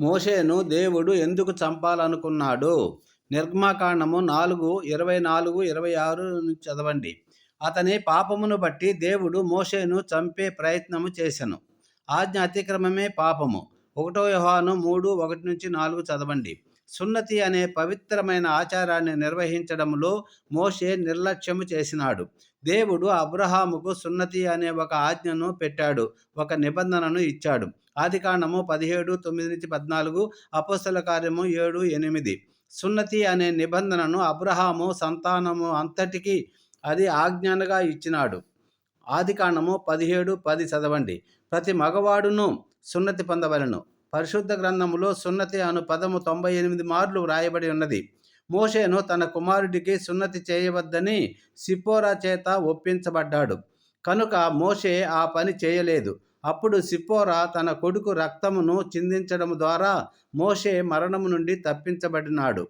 మోషేను దేవుడు ఎందుకు చంపాలనుకున్నాడు? నిర్గమాకాండము నాలుగు ఇరవై నాలుగు ఇరవై ఆరు చదవండి. అతని పాపమును బట్టి దేవుడు మోషేను చంపే ప్రయత్నము చేశను ఆజ్ఞ అతిక్రమమే పాపము. ఒకటో యోహాను మూడు ఒకటి నుంచి నాలుగు చదవండి. సున్నతి అనే పవిత్రమైన ఆచారాన్ని నిర్వహించడంలో మోషే నిర్లక్ష్యము చేసినాడు. దేవుడు అబ్రహాముకు సున్నతి అనే ఒక ఆజ్ఞను పెట్టాడు ఒక నిబంధనను ఇచ్చాడు. ఆది కాండము పదిహేడు తొమ్మిది నుంచి పద్నాలుగు అపోస్తల కార్యము ఏడు ఎనిమిది. సున్నతి అనే నిబంధనను అబ్రహాము సంతానము అంతటికి అది ఆజ్ఞానగా ఇచ్చినాడు. ఆది కాండము పదిహేడు పది చదవండి. ప్రతి మగవాడును సున్నతి పొందవలను. పరిశుద్ధ గ్రంథములో సున్నతి అను పదము తొంభై ఎనిమిది మార్లు వ్రాయబడి ఉన్నది. మోషేను తన కుమారుడికి సున్నతి చేయవద్దని సిపోరా చేత ఒప్పించబడ్డాడు. కనుక మోషే ఆ పని చేయలేదు. అప్పుడు సిపోరా తన కొడుకు రక్తమును చిందించడం ద్వారా మోషే మరణము నుండి తప్పించబడినాడు.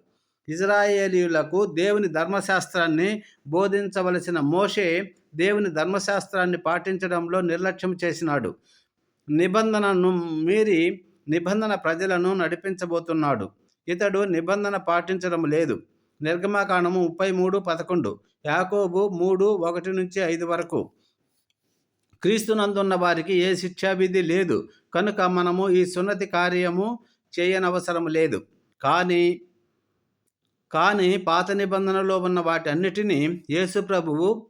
ఇజ్రాయేలీయులకు దేవుని ధర్మశాస్త్రాన్ని బోధించవలసిన మోషే దేవుని ధర్మశాస్త్రాన్ని పాటించడంలో నిర్లక్ష్యం చేసినాడు. నిబంధనను మీరి నిబంధన ప్రజలను నడిపించబోతున్నాడు. ఇతడు నిబంధన పాటించడం లేదు. నిర్గమాకాండము ముప్పై మూడు పదకొండు యాకోబు మూడు ఒకటి నుంచి ఐదు వరకు. క్రీస్తునందున్న వారికి ఏ శిక్షావిధి లేదు. కనుక మనము ఈ సున్నతి కార్యము చేయనవసరం లేదు. కానీ కానీ పాత నిబంధనలో ఉన్న వాటి అన్నిటినీ యేసు ప్రభువు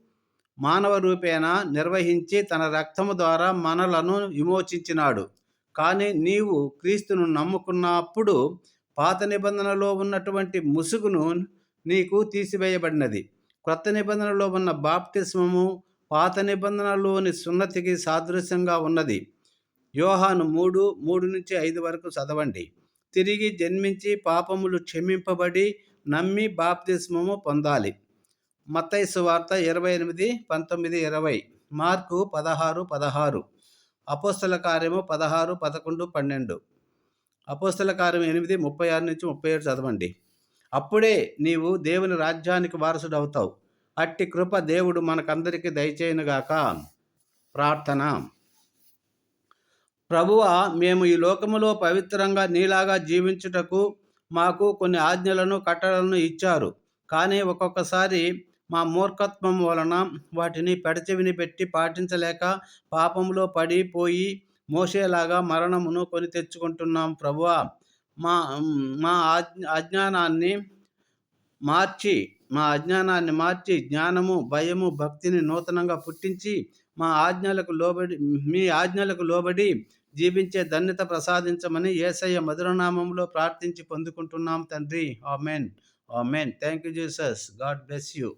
మానవ రూపేణ నిర్వహించి తన రక్తము ద్వారా మనలను విమోచించినాడు. కానీ నీవు క్రీస్తును నమ్ముకున్నప్పుడు పాత నిబంధనలో ఉన్నటువంటి ముసుగును నీకు తీసివేయబడినది. క్రొత్త నిబంధనలో ఉన్న బాప్తిస్మము పాత నిబంధనలోని సున్నతికి సాదృశ్యంగా ఉన్నది. యోహాను మూడు మూడు నుంచి ఐదు వరకు చదవండి. తిరిగి జన్మించి పాపములు క్షమింపబడి నమ్మి బాప్తిస్మము పొందాలి. మత్తైసు వార్త ఇరవై ఎనిమిది పంతొమ్మిది ఇరవై. మార్కు పదహారు పదహారు. అపోస్తల కార్యము పదహారు పదకొండు పన్నెండు. అపోస్తల కార్యం ఎనిమిది ముప్పై ఆరు నుంచి ముప్పై ఏడు చదవండి. అప్పుడే నీవు దేవుని రాజ్యానికి వారసుడు అవుతావు అట్టి కృప దేవుడు మనకందరికీ దయచేయనుగాక. ప్రార్థన. ప్రభువ మేము ఈ లోకములో పవిత్రంగా నీలాగా జీవించుటకు మాకు కొన్ని ఆజ్ఞలను కట్టడలను ఇచ్చారు. కానీ ఒక్కొక్కసారి మా మూర్ఖత్వం వలన వాటిని పెడచెవిని పెట్టి పాటించలేక పాపంలో పడిపోయి మోసేలాగా మరణమును కొని తెచ్చుకుంటున్నాం ప్రభువా. మా మా అజ్ఞానాన్ని మార్చి మా అజ్ఞానాన్ని మార్చి జ్ఞానము భయము భక్తిని నూతనంగా పుట్టించి మా ఆజ్ఞలకు లోబడి మీ ఆజ్ఞలకు లోబడి జీవించే ధన్యత ప్రసాదించమని ఏసయ్య మధురనామంలో ప్రార్థించి పొందుకుంటున్నాం తండ్రి. Amen. Amen. Thank you Jesus God bless you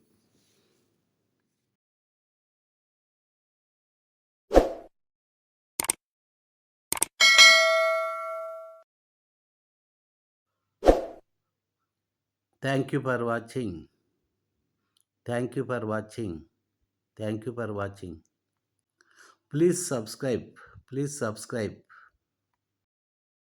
thank you for watching Thank you for watching. Thank you for watching. Please subscribe. Please subscribe.